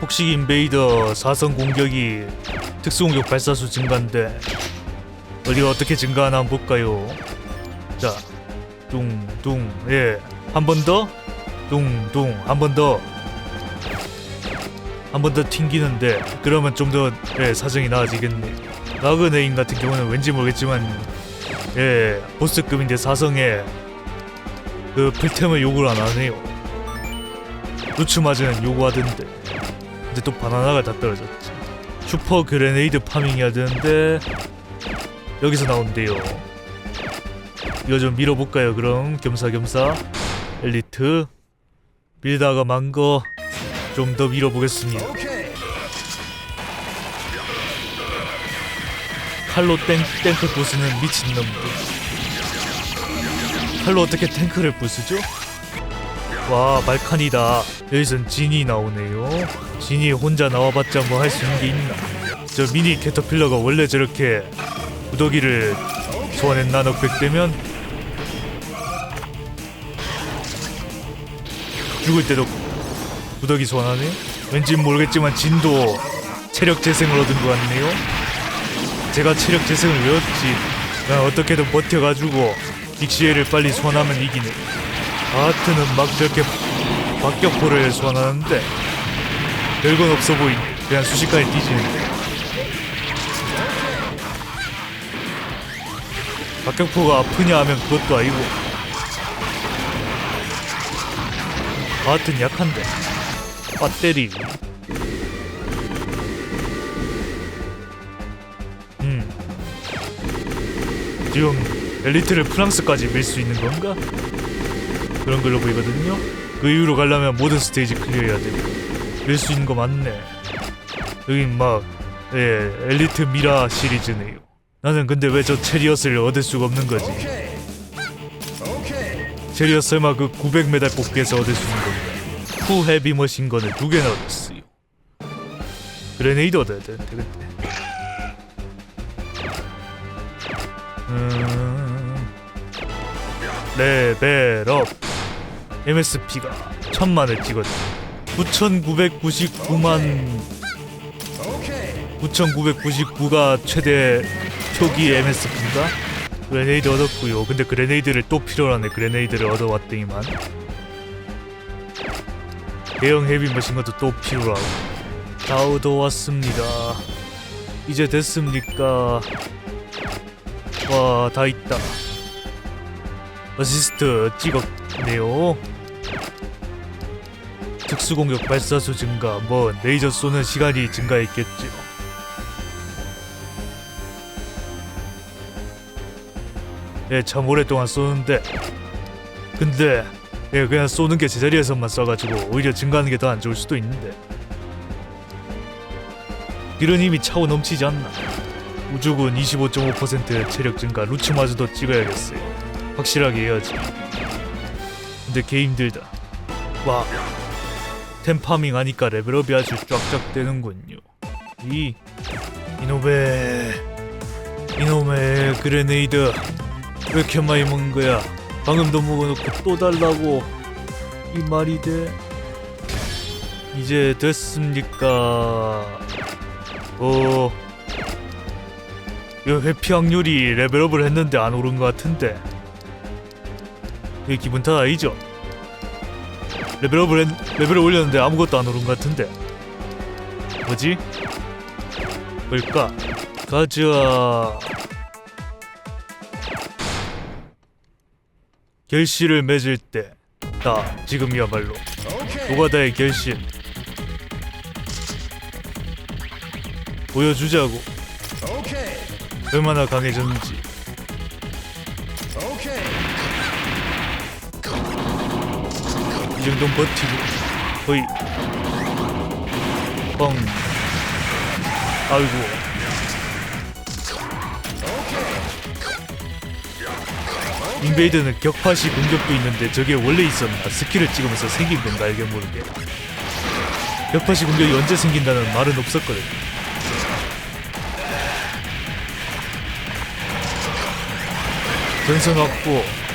폭식 인베이더 사선 공격이 특수공격 발사수 증가인데 어디가 어떻게 증가하나 한번 볼까요? 자, 둥둥 예, 한 번 더, 둥둥 한 번 더, 한 번 더 튕기는데 그러면 좀더 예, 사정이 나아지겠네. 라그네인 같은 경우는 왠지 모르겠지만 예, 보스급인데 사성에 그 필템을 요구를 안 하네요. 루츠마즈는 요구하던데 근데 또 바나나가 다 떨어졌지. 슈퍼 그레네이드 파밍 해야 되는데 여기서 나온대요. 이거 좀 밀어볼까요 그럼? 겸사겸사. 엘리트. 밀다가 만거좀 더 밀어보겠습니다. 칼로 땡, 탱크 부수는 미친놈들. 칼로 어떻게 탱크를 부수죠? 와 말칸이다. 여기선 진이 나오네요. 진이 혼자 나와봤자 뭐 할 수 있는 게 있나? 저 미니 캐터필러가 원래 저렇게 무더기를 소환했나 넉백 되면 죽을 때도 무더기 소환하네? 왠지 모르겠지만 진도 체력 재생을 얻은 것 같네요. 제가 체력 재생을 외웠지. 난 어떻게든 버텨가지고 빅시에를 빨리 소환하면 이기네 아트는 막 저렇게 박격포를 소환하는데 별건 없어 보이네 그냥 순식간에 뒤지는데 박격포가 아프냐 하면 그것도 아니고. 아트는 약한데. 배터리. 음. 지금 엘리트를 프랑스까지 밀 수 있는 건가? 그런 걸로 보이거든요. 그 이후로 가려면 모든 스테이지 클리어해야 되고 밀수 있는 거 맞네. 여긴 막 예, 엘리트 미라 시리즈네요. 나는 근데 왜 저 체리엇을 얻을 수가 없는 거지? 체리엇 설마 그 900메달 뽑기에서 얻을 수 있는 건가? 후 헤비 머신건을 두 개나 얻었어요. 그레네이드 얻어야 되는데 근데. 음... 레벨업 MSP가 천만을 찍었지 9999만. 9999가 최대 표기 MSP인가? 그레네이드 얻었고요. 근데 그레네이드를 또 필요로 하네. 그레네이드를 얻어왔더니만. 대형 헤비 머신건도 또 필요로 하고. 다 얻어왔습니다. 이제 됐습니까? 와 다 있다. 어시스트 찍었네요. 특수공격 발사수 증가, 뭐 레이저 쏘는 시간이 증가했겠죠. 예, 참 오랫동안 쏘는데, 근데 예, 그냥 쏘는 게 제자리에서만 쏴가지고 오히려 증가하는 게 더 안 좋을 수도 있는데. 이런 힘이 차고 넘치지 않나? 우주군 25.5% 체력 증가, 루츠마즈도 찍어야겠어요. 확실하게 해야지. 근데 개 힘들다. 와, 템 파밍 하니까 레벨업이 아주 쫙쫙 되는군요. 이 이놈의 이놈의 그레네이드 왜 이렇게 많이 먹은 거야? 방금도 먹어놓고 또 달라고 이 말이 돼? 이제 됐습니까? 어. 이 회피 확률이 레벨업을 했는데 안 오른 것 같은데 이게 기분 탓 아니죠? 레벨업을 했, 레벨을 올렸는데 아무것도 안 오른 것 같은데. 뭐지? 뭘까? 가자. 결실을 맺을 때다 지금이야말로 노가다의 결실 보여주자고. 얼마나 강해졌는지 정도는 버티고. 거의. 뻥 아이고. 인베이드는 격파시 공격도 있는데 저게 원래 있었나? 스킬을 찍으면서 생긴 건가? 알게 모르게. 격파시 공격이 언제 생긴다는 말은 없었거든. 전선 왔고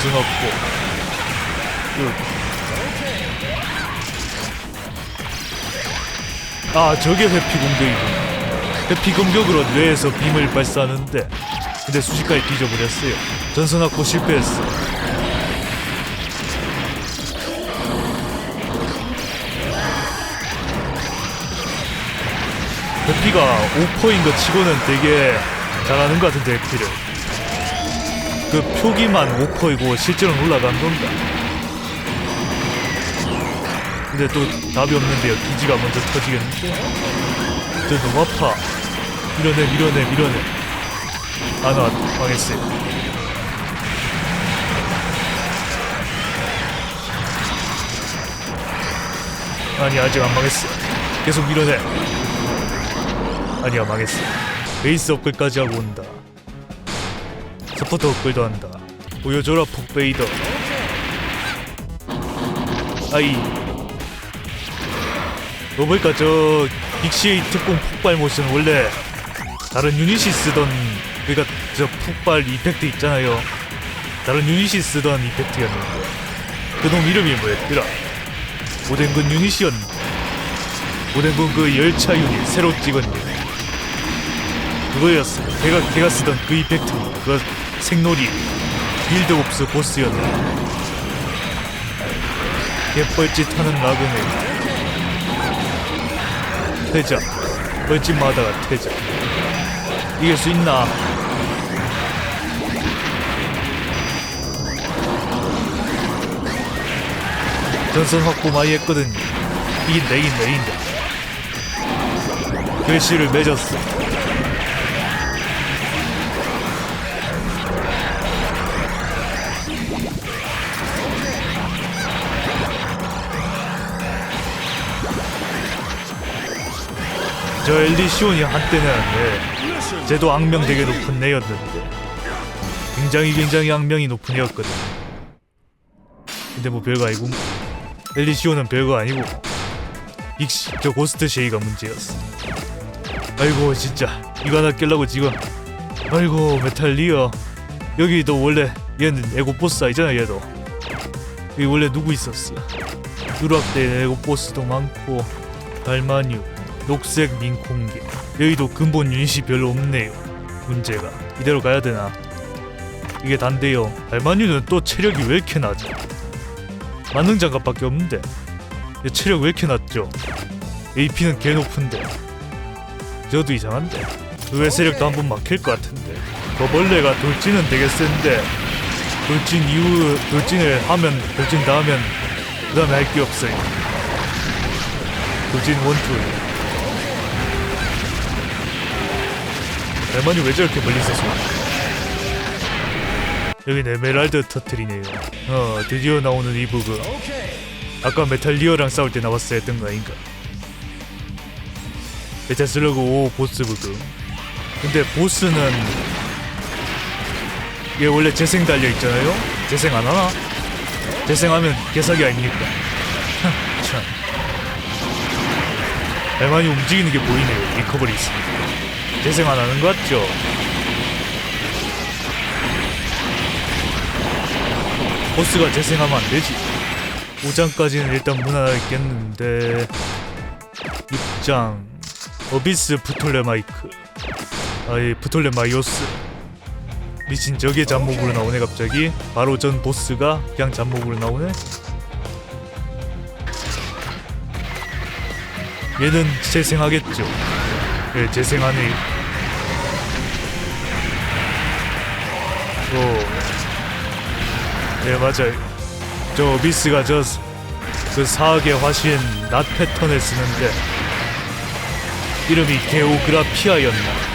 변수 넣고. 그. 아 저게 회피 공격이군. 회피 공격으로 뇌에서 빔을 발사하는데. 근데 순식간에 뒤져버렸어요. 전선 확보 실패했어. 회피가 오퍼인 것 치고는 되게 잘하는 것 같은데 회피를 그 표기만 오퍼이고 실제로는 올라간 건가 근데 또 답이 없는데요. 기지가 먼저 터지겠는데? 저 너무 아파. 밀어내 밀어내 밀어내. 아나 망했어요. 아니 아직 안 망했어 계속 밀어내. 아니야 망했어 베이스 업글까지 하고 온다 서포터 업글도 한다. 보여줘라 폭베이더. 아이. 너 보니까 저 빅시의 특공 폭발 모션 원래 다른 유닛이 쓰던 그니까 저 폭발 이펙트 있잖아요. 다른 유닛이 쓰던 이펙트였는데. 그놈 이름이 뭐였더라? 오뎅군 유닛이었는데. 오뎅군 그 열차 유닛 새로 유닛 그거였어 걔가 걔가 쓰던 그 이펙트. 그 생놀이 빌드옵스 보스였는데 개뻘짓 하는 나그네 퇴자 뻘짓마다가 퇴자. 이길 수 있나? 전선 확보 많이 했거든. 이긴다 이긴다 이긴다 결실을 맺었어 저 엘리시온이 한때는 예, 쟤도 악명 되게 높은 애였는데 굉장히 굉장히 악명이 높은 애였거든 근데 뭐 별거 아니고 엘리시온은 별거 아니고 빅시 저 고스트 쉐이가 문제였어. 아이고 진짜. 이거 하나 깰라고 지금. 아이고 메탈리어. 여기도 원래 얘는 에고 보스 아니잖아 얘도. 여기 원래 누구 있었어? 유락대 에고 보스도 많고 달마뉴 녹색 민콩개 여기도 근본 유닛이 별로 없네요. 문제가 이대로 가야 되나? 이게 단데요. 달마뉴는 또 체력이 왜 이렇게 낮아? 만능 장갑밖에 없는데. 얘 체력 왜 이렇게 낮죠? AP는 개 높은데. 저도 이상한데. 의외 세력도 한번 막힐 것 같은데. 거벌레가 돌진은 되게 센데. 돌진 이후 돌진을 하면 돌진 다 하면 그 다음에 할 게 없어요. 돌진 원투 대만이 왜 저렇게 멀리 있었어 여긴 에메랄드 터트리네요. 어 드디어 나오는 이 부그. 아까 메탈리어랑 싸울 때 나왔어야 했던 거 아닌가? 메탈 슬러그 5 보스 부그. 근데 보스는 얘 원래 재생 달려 있잖아요? 재생 안 하나? 재생하면 개사기 아닙니까? 참. 대만이 움직이는 게 보이네요. 리커버리 있습니다 재생 안 하는 것 같죠? 보스가 재생하면 안 되지. 5장까지는 일단 무난하겠는데. 입장. 어비스 프톨레마이크. 아예 프톨레마이오스. 미친 저게 잡목으로 나오네 갑자기. 바로 전 보스가 그냥 잡목으로 나오네. 얘는 재생하겠죠 예 재생하네 어네 맞아요. 저 어비스가 저 그 사악의 화신 낫 패턴을 쓰는데 이름이 게오그라피아였나?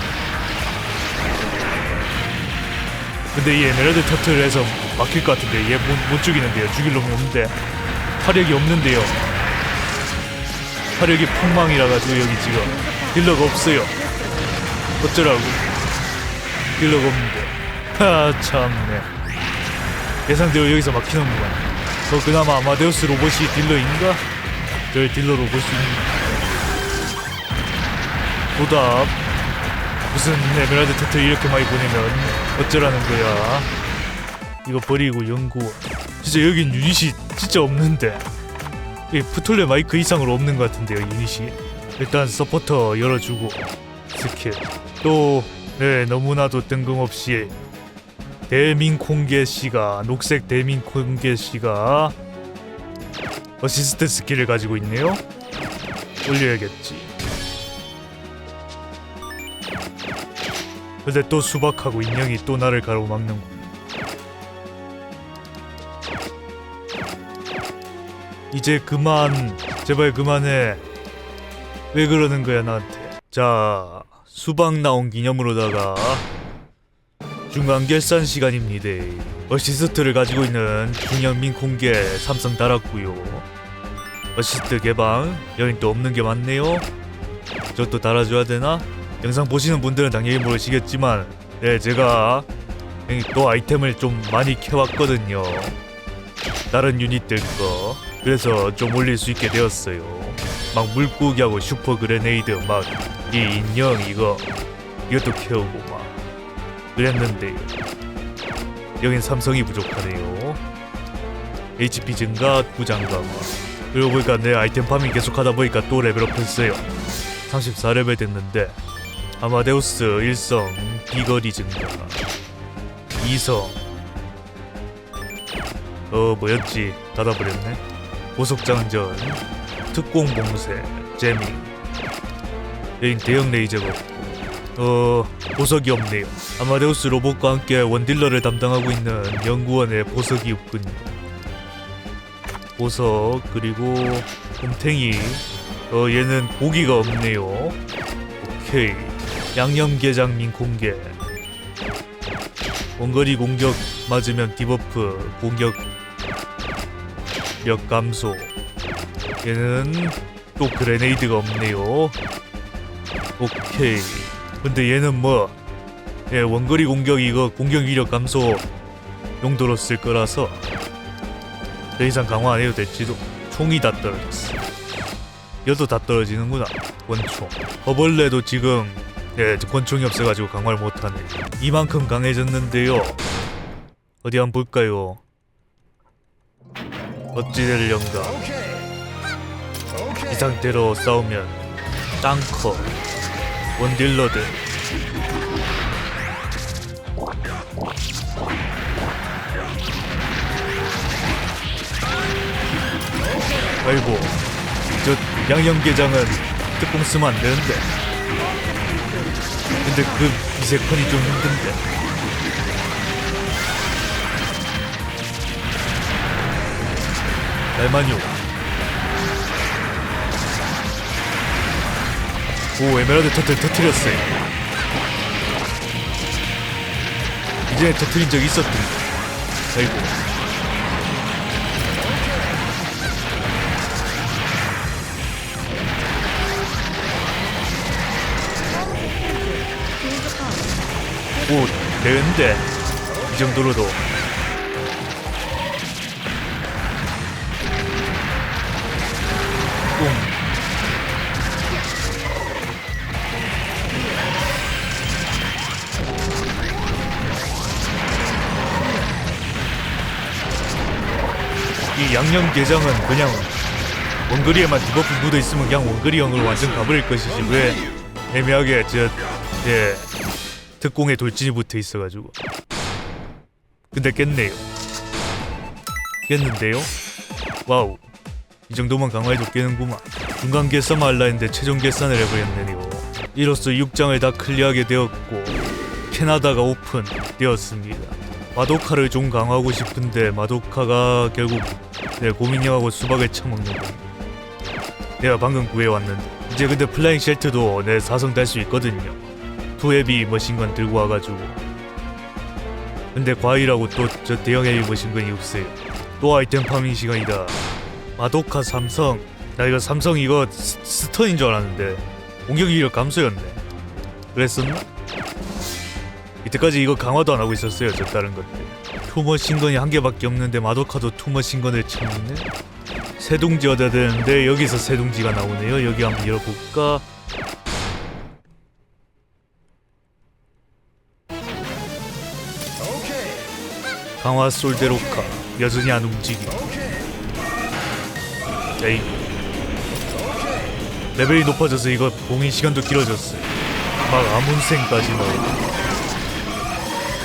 근데 이 에메랄드 터틀에서 막힐 것 같은데 얘못못 죽이는데요. 죽일 놈이 없는데. 화력이 없는데요. 화력이 폭망이라 가지고 여기 지금 딜러가 없어요. 어쩌라고? 딜러가 없는데. 하 참네. 예상대로 여기서 막히는구만. 저 그나마 아마데우스 로봇이 딜러인가? 저수 있는. 보답. 무슨 에메랄드 터틀 이렇게 많이 보내면 어쩌라는 거야? 이거 버리고 연구원. 진짜 여긴 유닛이 진짜 없는데. 이 푸툴레 마이크 이상으로 없는 것 같은데요 유닛이 일단 서포터 열어주고 스킬. 또 네, 너무나도 뜬금없이 대민콩개 씨가 녹색 대민콩개 씨가 어시스트 스킬을 가지고 있네요. 올려야겠지. 근데 또 수박하고 인형이 또 나를 가로막는 거. 이제 그만 제발 그만해 왜 그러는 거야 나한테? 자 수박 나온 기념으로다가 중간 결산 시간입니다. 어시스트를 가지고 있는 김영민 공개 삼성 달았고요. 어시스트 개방 또 없는 게 많네요. 저것도 달아줘야 되나? 영상 보시는 분들은 당연히 모르시겠지만 네 제가 또 아이템을 좀 많이 캐왔거든요. 다른 유닛들 거. 그래서 좀 올릴 수 있게 되었어요 막 물고기하고 슈퍼 그레네이드 막 이 인형 이거 이것도 캐오고 막. 그랬는데 여긴 삼성이 부족하네요. HP 증가 부장가 그리고 보니까 내 아이템 파밍 계속하다 보니까 또 레벨업 했어요. 34레벨 됐는데 아마데우스 1성 비거리 증가. 2성. 어 뭐였지? 닫아버렸네. 보석장전 특공 봉쇄 재미. 여긴 대형 레이저가 없고. 어 보석이 없네요. 아마데우스 로봇과 함께 원딜러를 담당하고 있는 연구원의 보석이 없군요. 보석 그리고 곰탱이. 어 얘는 고기가 없네요. 오케이. 양념게장 민콩게 원거리 공격 맞으면 디버프 공격. 력 감소 얘는 또 그레네이드가 없네요. 오케이. 근데 얘는 뭐 예, 원거리 공격 이거 공격 위력 감소 용도로 쓸 거라서 더 이상 강화 안 해도 될지도 총이 다 떨어졌어. 여도 다 떨어지는구나 권총. 허벌레도 지금 예 권총이 없어가지고 강화를 못하네. 이만큼 강해졌는데요. 어디 한번 볼까요? 어찌 될련가 이 상태로 싸우면 땅커 원딜러들. 아이고 저 양념게장은 특공 쓰면 안 되는데. 근데 그 이세컨이 좀 힘든데. 날만요 오 에메랄드 터틀 터트렸어요. 이전에 터트린 적 있었던데 아이고 오 되는데. 이 정도로도 양념 게장은 그냥 원거리에만 디버프 묻어 있으면 그냥 원거리형으로 완전 가버릴 것이지 왜 애매하게 저예 특공에 돌진이 붙어 있어가지고. 근데 깼네요. 깼는데요? 와우. 이 정도만 강화해도 깨는구만. 중간 계산 할라 했는데 최종 계산을 해버렸네요. 이로써 6장을 다 클리어하게 되었고 캐나다가 오픈 되었습니다. 마도카를 좀 강화하고 싶은데 마도카가 결국 내 고민형하고 수박을 처먹는 거. 내가 방금 구해왔는데 이제 근데 플라잉 쉘트도 내 사성 달수 있거든요. 투 헤비 머신건 들고 와가지고. 근데 과일하고 또 저 대형 헤비 머신건이 없어요. 또 아이템 파밍 시간이다. 마도카 삼성. 나 이거 삼성 이거 스, 스턴인 줄 알았는데. 공격 위력 감소였네. 그랬었나? 이때까지 이거 강화도 안 하고 있었어요 저 다른 것들 투머 신건이 한 개밖에 없는데 마도카도 투머 신건을 참네 새둥지 얻어야 되는데 여기서 새둥지가 나오네요 여기 한번 열어볼까 강화 솔데로카 여전히 안 움직이. 에이. 레벨이 높아져서 이거 봉인 시간도 길어졌어. 막 아문생까지 넣어.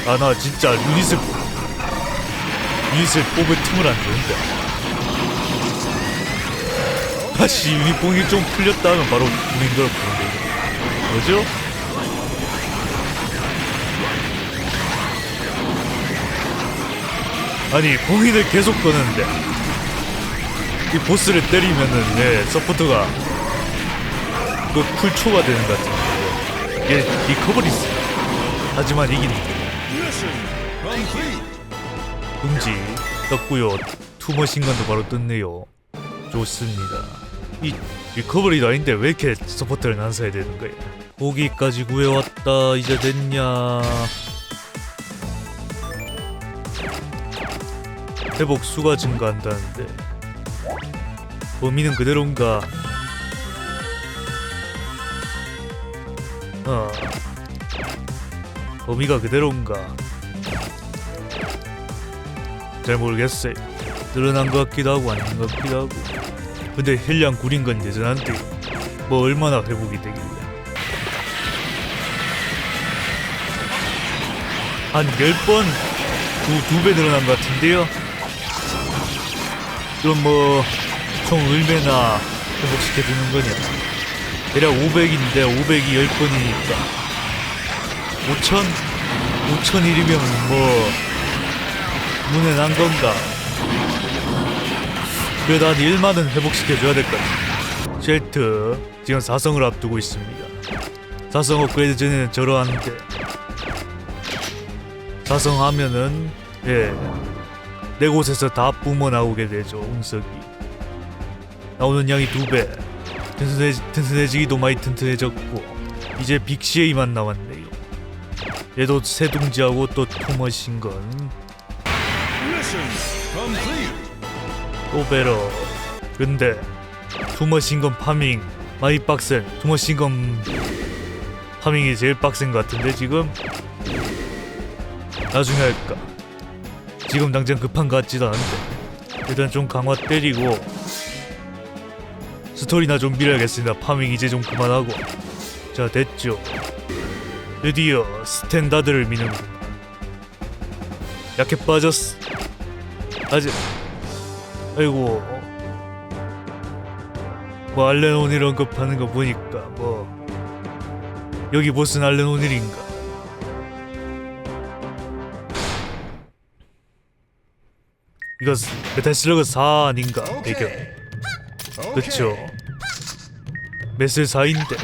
아 나 진짜 유닛을 유닛을 뽑을 틈을 안 주는데. 다시 유닛 봉이 좀 풀렸다 하면 바로 봉인 걸 보는데. 뭐죠? 아니 봉인을 계속 거는데 이 보스를 때리면은 네 서포터가 그 풀초가 되는 것 같은데 이게 리커버리스 하지만 이긴 금지 떴고요 투머신건도 바로 떴네요. 좋습니다. 이 리커버리도 아닌데 왜 이렇게 서포터를 난사해야 되는 거야? 거기까지 구해왔다 이제 됐냐? 회복 수가 증가한다는데. 범위는 그대로인가? 어. 범위가 그대로인가? 잘 모르겠어요 늘어난 것 같기도 하고 아닌 것 같기도 하고 근데 힐량 구린 건 여전한데 뭐 얼마나 회복이 되길래 한 10번 두, 두 배 늘어난 것 같은데요? 그럼 뭐, 총 얼마나 회복시켜주는 거냐? 대략 500인데 500이 10번이니까 5천? 5천일이면 뭐 눈에 난 건가? 그래도 한 1만은 회복시켜줘야 될 것 같아. 쉘트 지금 4성을 앞두고 있습니다. 4성 업그레이드 전에는 저러한데 4성 하면은 예, 네 곳에서 다 뿜어 나오게 되죠 운석이. 나오는 양이 두 배. 튼튼해, 튼튼해지기도 많이 튼튼해졌고 이제 빅시에이만 남았네요. 얘도 새둥지하고 또 토머신 건 또 베러 근데 투머신건 파밍 많이 빡센 투머신건 파밍이 제일 빡센 것 같은데 지금? 나중에 할까? 지금 당장 급한 것 같지도 않은데? 일단 좀 강화 때리고 스토리나 좀 밀어야겠습니다. 파밍 이제 좀 그만하고. 자 됐죠. 드디어 스탠다드를 미는군 약해 빠졌어 아직 아이고. 뭐 알레논 이런 거 파는 거 보니까 뭐 여기 보스는 알레논 일인가? 이거 메탈 슬러그 4 아닌가? 배경 그쵸? 메슬 4인데.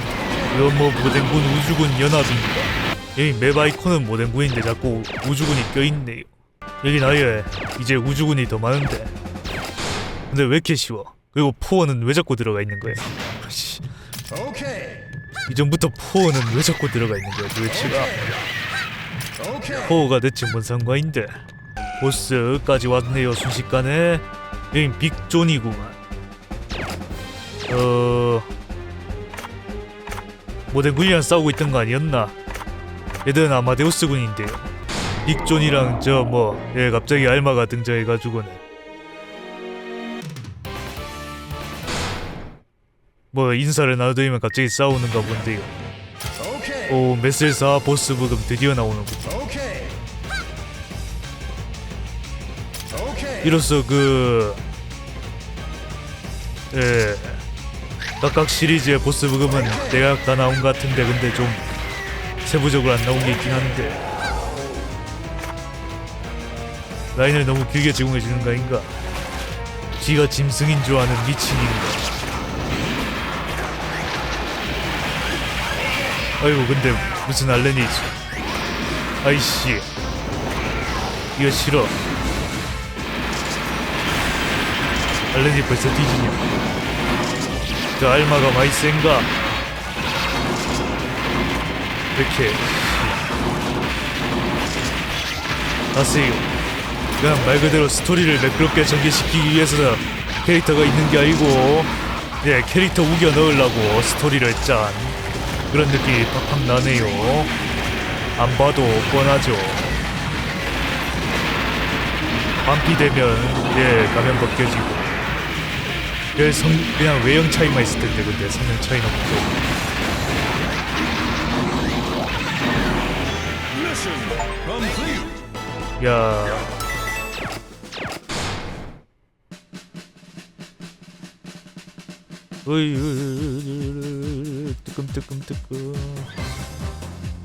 이건 뭐 모den군 우주군 연합인가 여기 맵 아이콘은 모덴군인데 자꾸 우주군이 껴있네요 여긴 아예 이제 우주군이 더 많은데. 근데 왜 이렇게 쉬워? 그리고 포어는 왜 자꾸 들어가 있는 거야? 씨, 이전부터 포어는 왜 자꾸 들어가 있는 거야 도대체가 포어가 대체 뭔 상관인데? 보스까지 왔네요 순식간에. 여긴 빅존이구만. 어... 모덴군이랑 싸우고 있던 거 아니었나? 얘들은 아마데우스 군인데요 빅존이랑 저뭐예 갑자기 알마가 등장해가지고는. 뭐 인사를 나누더니만 갑자기 싸우는가 본데요. 오 메슬사 보스 부금 드디어 나오는군 이로써 그 예. 각각 시리즈의 보스 부금은 대략 다 나온 것 같은데 근데 좀 세부적으로 안 나온 게 있긴 한데 라인을 너무 길게 제공해 주는 거 아닌가? 지가 짐승인 줄 아는 미친인가? 아이고 근데 무슨 알렌이지? 아이씨 이거 싫어 알렌이 벌써 뒤지냐 저 알마가 많이 센가 이렇게 아세요 그냥 말 그대로 스토리를 매끄럽게 전개시키기 위해서 캐릭터가 있는 게 아니고 예 캐릭터 우겨 넣으려고 스토리를 짠. 그런 느낌이 팍팍 나네요. 안 봐도 뻔하죠. 반피되면 예 가면 벗겨지고. 그 성, 그냥 외형 차이만 있을 텐데 근데 성능 차이는 없고. 야 으이 뜨끔 뜨끔 뜨끔